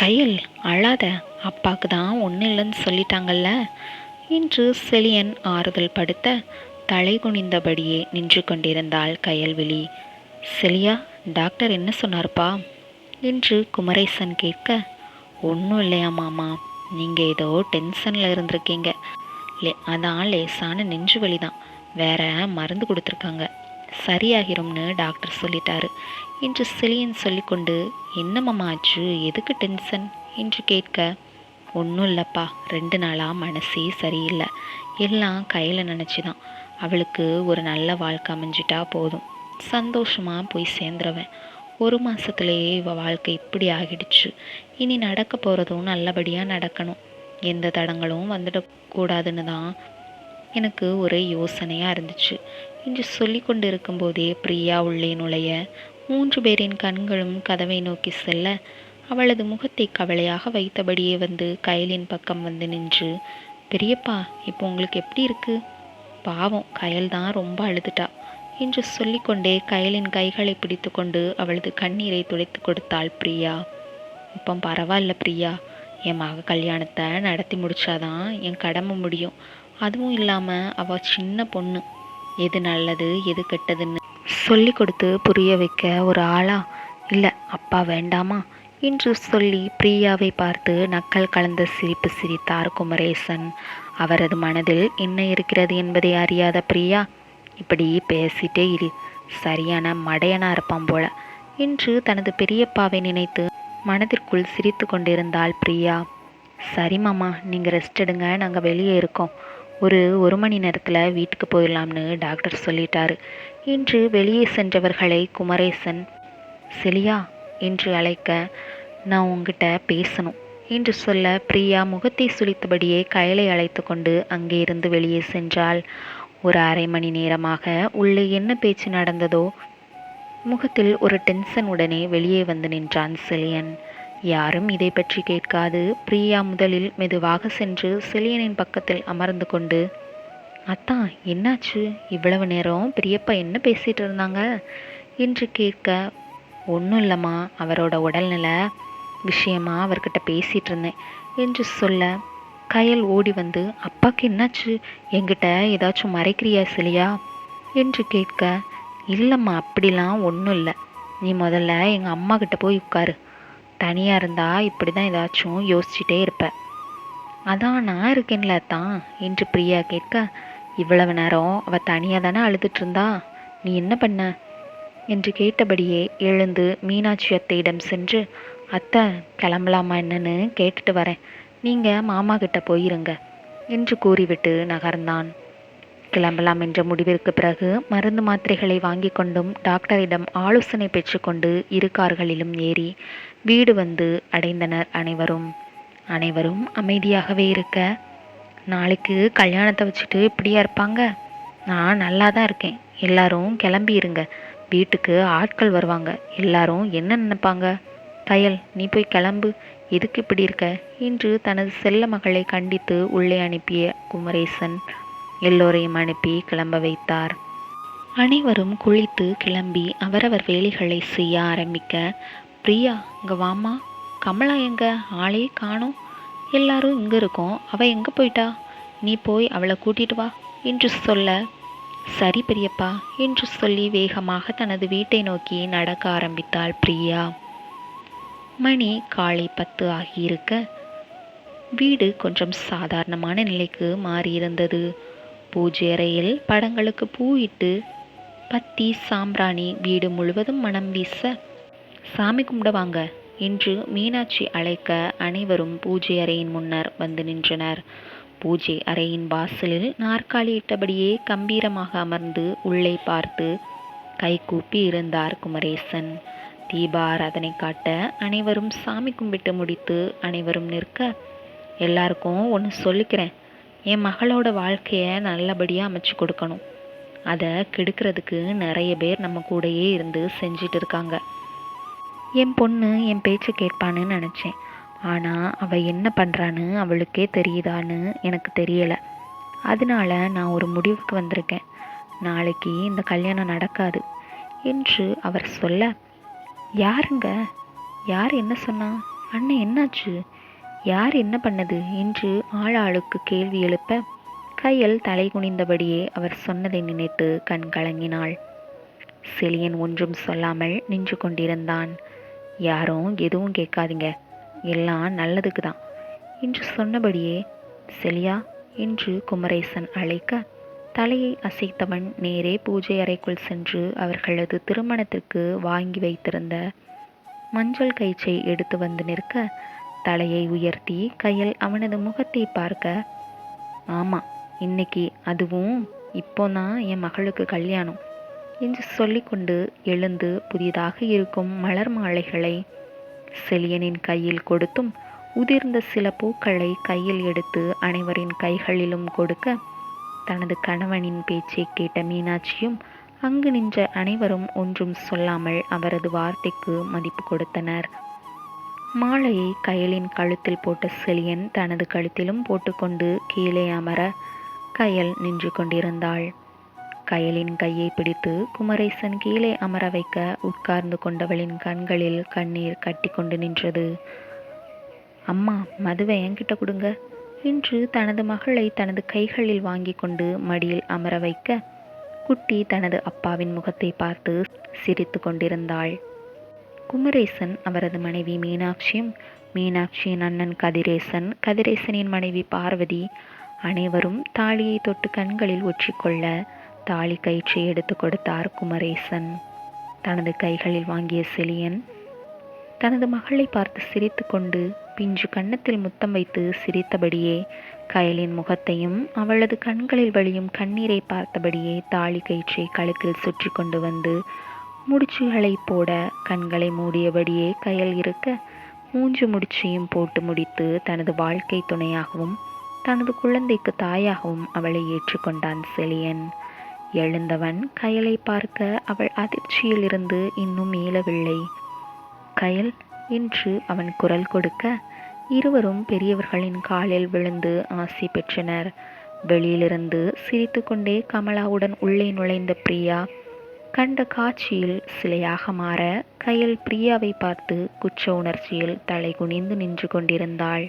கையல் அழாத அப்பாக்கு தான் ஒன்றும் இல்லைன்னு சொல்லிட்டாங்கல்ல? என்று செலியன் ஆறுதல் படுத்த தலை குனிந்தபடியே நின்று கொண்டிருந்தாள் கயல்விழி. செலியா டாக்டர் என்ன சொன்னார்ப்பா? என்று குமரேசன் கேட்க ஒன்றும் இல்லையா மாமா நீங்கள் ஏதோ டென்ஷனில் இருந்திருக்கீங்க. லே அதான் லேசான நெஞ்சு வலி தான் வேற மருந்து கொடுத்துருக்காங்க. சரியாகிரும்னு டாக்டர் சொல்லிட்டாரு. என்று செலியன் சொல்லிக்கொண்டு என்ன ஆச்சு? எதுக்கு டென்ஷன்? என்று கேட்க ஒன்றும் இல்லைப்பா. ரெண்டு நாளாக மனசே சரியில்லை. எல்லாம் கையில் நினச்சி தான் அவளுக்கு ஒரு நல்ல வாழ்க்கை அமைஞ்சிட்டா போதும். சந்தோஷமாக போய் சேர்ந்துருவேன். ஒரு மாதத்துலேயே இவள் வாழ்க்கை இப்படி ஆகிடுச்சு. இனி நடக்க போகிறதும் நல்லபடியாக நடக்கணும். எந்த தடங்களும் வந்துடக்கூடாதுன்னு தான் எனக்கு ஒரு யோசனையாக இருந்துச்சு. என்று சொல்லி கொண்டிருக்கும் இருக்கும்போதே பிரியா உள்ளே நுழைய மூன்று பேரின் கண்களும் கதவை நோக்கி செல்ல அவளது முகத்தை கவலையாக வைத்தபடியே வந்து கயலின் பக்கம் வந்து நின்று பெரியப்பா இப்போ உங்களுக்கு எப்படி இருக்கு? பாவம் கயல் தான் ரொம்ப அழுதுட்டா என்று சொல்லிக்கொண்டே கயலின் கைகளை பிடித்துக்கொண்டு அவளது கண்ணீரை துடைத்து கொடுத்தாள் பிரியா. இப்போ பரவாயில்ல பிரியா என் மக கல்யாணத்தை நடத்தி முடிச்சாதான் என் கடமை முடியும். அதுவும் இல்லாமல் அவள் சின்ன பொண்ணு. எது நல்லது எது கெட்டதுன்னு சொல்லி கொடுத்து புரிய வைக்க ஒரு ஆளா? இல்லை அப்பா வேண்டாமா? என்று சொல்லி பிரியாவை பார்த்து நக்கல் கலந்த சிரிப்பு சிரித்தார் குமரேசன். அவரது மனதில் என்ன இருக்கிறது என்பதை அறியாத பிரியா இப்படி பேசிட்டே இரு சரியான மடையனா இருப்பான் போல என்று தனது பெரியப்பாவை நினைத்து மனதிற்குள் சிரித்து கொண்டிருந்தாள் பிரியா. சரி மாமா நீங்கள் ரெஸ்ட் எடுங்க நாங்கள் வெளியே இருக்கோம். ஒரு ஒரு மணி நேரத்தில் வீட்டுக்கு போயிடலாம்னு டாக்டர் சொல்லிட்டாரு. இன்று வெளியே சென்றவர்களை குமரேசன் செலியா என்று அழைக்க நான் உங்ககிட்ட பேசணும் என்று சொல்ல பிரியா முகத்தை சுழித்தபடியே கயலை அழைத்து கொண்டு அங்கே இருந்து வெளியே சென்றாள். ஒரு அரை மணி நேரமாக உள்ளே என்ன பேச்சு நடந்ததோ முகத்தில் ஒரு டென்ஷன் உடனே வெளியே வந்து நின்றான் செலியன். யாரும் இதை பற்றி கேட்காது. பிரியா முதலில் மெதுவாக சென்று செலியனின் பக்கத்தில் அமர்ந்து கொண்டு அத்தான் என்னாச்சு? இவ்வளவு நேரம் பெரியப்பா என்ன பேசிட்டு இருந்தாங்க? என்று கேட்க ஒன்றும் இல்லைம்மா அவரோட உடல்நிலை விஷயமா அவர்கிட்ட பேசிட்டு இருந்தேன் என்று சொல்ல கயல் ஓடி வந்து அப்பாக்கு என்னாச்சு? என்கிட்ட ஏதாச்சும் மறைக்கிறியா சிலியா? என்று கேட்க இல்லைம்மா அப்படிலாம் ஒன்றும் இல்லை. நீ முதல்ல எங்கள் அம்மா கிட்ட போய் உட்காரு. தனியாக இருந்தால் இப்படி தான் ஏதாச்சும் யோசிச்சுட்டே இருப்பேன் அதான் நான் இருக்கேன்ல தான் என்று பிரியா கேட்க இவ்வளவு நேரம் அவள் தனியாக தானே அழுதுட்டு இருந்தா? நீ என்ன பண்ண? என்று கேட்டபடியே எழுந்து மீனாட்சி அத்தையிடம் சென்று அத்தை கிளம்பலாமா என்னன்னு கேட்டுட்டு வரேன். நீங்கள் மாமா கிட்ட போயிருங்க என்று கூறிவிட்டு நகர்ந்தான். கிளம்பலாம் என்ற முடிவிற்கு பிறகு மருந்து மாத்திரைகளை வாங்கி கொண்டும் டாக்டரிடம் ஆலோசனை பெற்றுக்கொண்டு இரு கார்களிலும் ஏறி வீடு வந்து அடைந்தனர் அனைவரும். அனைவரும் அமைதியாகவே இருக்க நாளைக்கு கல்யாணத்தை வச்சுட்டு இப்படியா இருப்பாங்க? நான் நல்லா தான் இருக்கேன். எல்லாரும் கிளம்பி இருங்க. வீட்டுக்கு ஆட்கள் வருவாங்க. எல்லாரும் என்ன நினைப்பாங்க? கயல் நீ போய் கிளம்பு. எதுக்கு இப்படி இருக்க? என்று தனது செல்ல மகளை கண்டித்து உள்ளே அனுப்பிய குமரேசன் எல்லோரையும் அனுப்பி கிளம்ப வைத்தார். அனைவரும் குளித்து கிளம்பி அவரவர் வேலைகளை செய்ய ஆரம்பிக்க பிரியா இங்கே வாமா கமலா எங்க? ஆளே காணோம். எல்லாரும் இங்கே இருக்கோம். அவ எங்கே போயிட்டா? நீ போய் அவளை கூட்டிட்டு வா என்று சொல்ல சரி பெரியப்பா என்று சொல்லி வேகமாக தனது வீட்டை நோக்கி நடக்க ஆரம்பித்தாள் பிரியா. மணி காலை பத்து ஆகியிருக்க வீடு கொஞ்சம் சாதாரணமான நிலைக்கு மாறியிருந்தது. பூஜை அறையில் படங்களுக்கு பூ இட்டு பத்தி சாம்பிராணி வீடு முழுவதும் மனம் வீச சாமி கும்பிட வாங்க என்று மீனாட்சி அழைக்க அனைவரும் பூஜை அறையின் முன்னர் வந்து நின்றனர். பூஜை அறையின் வாசலில் நாற்காலியிட்டபடியே கம்பீரமாக அமர்ந்து உள்ளே பார்த்து கைகூப்பி இருந்தார் குமரேசன். தீபாராதனை காட்ட அனைவரும் சாமி கும்பிட்டு முடித்து அனைவரும் நிற்க எல்லாருக்கும் ஒன்று சொல்லிக்கிறேன். என் மகளோட வாழ்க்கையை நல்லபடியாக அமைச்சு கொடுக்கணும். அதை கெடுக்கிறதுக்கு நிறைய பேர் நம்ம கூடயே இருந்து செஞ்சிட்டு இருக்காங்க. என் பொண்ணு என் பேச்சு கேட்பான்னு நினச்சேன். ஆனால் அவள் என்ன பண்ணுறான்னு அவளுக்கே தெரியுதான்னு எனக்கு தெரியலை. அதனால நான் ஒரு முடிவுக்கு வந்திருக்கேன். நாளைக்கு இந்த கல்யாணம் நடக்காது என்று அவர் சொல்ல யாருங்க? யார் என்ன சொன்னா? அண்ணன் என்னாச்சு? யார் என்ன பண்ணது? என்று ஆளாளுக்கு கேள்வி எழுப்ப கையல் தலை குனிந்தபடியே அவர் சொன்னதை நினைத்து கண் கலங்கினாள். செலியன் ஒன்றும் சொல்லாமல் நின்று கொண்டிருந்தான். யாரும் எதுவும் கேட்காதீங்க. எல்லாம் நல்லதுக்கு தான். என்று சொன்னபடியே செலியா என்று குமரேசன் அழைக்க தலையை அசைத்தவன் நேரே பூஜை அறைக்குள் சென்று அவர்களது திருமணத்திற்கு வாங்கி வைத்திருந்த மஞ்சள் கயிற்றை எடுத்து வந்து நிற்க தலையை உயர்த்தி கையில் அவனது முகத்தை பார்க்க ஆமாம் இன்னைக்கு அதுவும் இப்போ தான் என் மகளுக்கு கல்யாணம் என்று சொல்லிக்கொண்டு எழுந்து புதிதாக இருக்கும் மலர் மாலைகளை செலியனின் கையில் கொடுத்தும் உதிர்ந்த சில பூக்களை கையில் எடுத்து அனைவரின் கைகளிலும் கொடுக்க தனது கணவனின் பேச்சை கேட்ட மீனாட்சியும் அங்கு நின்ற அனைவரும் ஒன்றும் சொல்லாமல் அவரது வார்த்தைக்கு மதிப்பு கொடுத்தனர். மாலையை கயலின் கழுத்தில் போட்ட செலியன் தனது கழுத்திலும் போட்டுக்கொண்டு கீழே அமர கயல் நின்று கொண்டிருந்தாள். கயலின் கையை பிடித்து குமரேசன் கீழே அமர வைக்க உட்கார்ந்து கொண்டவளின் கண்களில் கண்ணீர் கட்டி கொண்டு நின்றது. அம்மா மதுவை என்கிட்ட கொடுங்க என்று தனது மகளை தனது கைகளில் வாங்கி கொண்டு மடியில் அமர வைக்க குட்டி தனது அப்பாவின் முகத்தை பார்த்து சிரித்து கொண்டிருந்தாள். குமரேசன் அவரது மனைவி மீனாட்சியும் மீனாட்சியின் அண்ணன் கதிரேசன் கதிரேசனின் மனைவி பார்வதி அனைவரும் தாலியை தொட்டு கண்களில் ஒற்றிக்கொள்ள தாலி கயிற்றை எடுத்து கொடுத்தார் குமரேசன். தனது கைகளில் வாங்கிய செலியன் தனது மகளை பார்த்து சிரித்து கொண்டு பிஞ்சு கன்னத்தில் முத்தம் வைத்து சிரித்தபடியே கயலின் முகத்தையும் அவளது கண்களில் வழியும் கண்ணீரை பார்த்தபடியே தாலி கயிற்றை கழுத்தில் சுற்றி கொண்டு வந்து முடிச்சுகளை போட கண்களை மூடியபடியே கயல் இருக்க மூன்று முடிச்சையும் போட்டு முடித்து தனது வாழ்க்கை துணையாகவும் தனது குழந்தைக்கு தாயாகவும் அவளை ஏற்றுக்கொண்டான் செலியன் எழுந்தவன் கயலை பார்க்க அவள் அதிர்ச்சியில் இருந்து இன்னும் மீளவில்லை கயல் என்று அவன் குரல் கொடுக்க இருவரும் பெரியவர்களின் காலில் விழுந்து ஆசி பெற்றனர். வெளியிலிருந்து சிரித்துக்கொண்டே கமலாவுடன் உள்ளே நுழைந்த பிரியா கண்ட காட்சியில் சிலையாக மாற கையில் பிரியாவை பார்த்து குற்ற உணர்ச்சியில் தலை குனிந்து நின்று கொண்டிருந்தாள்.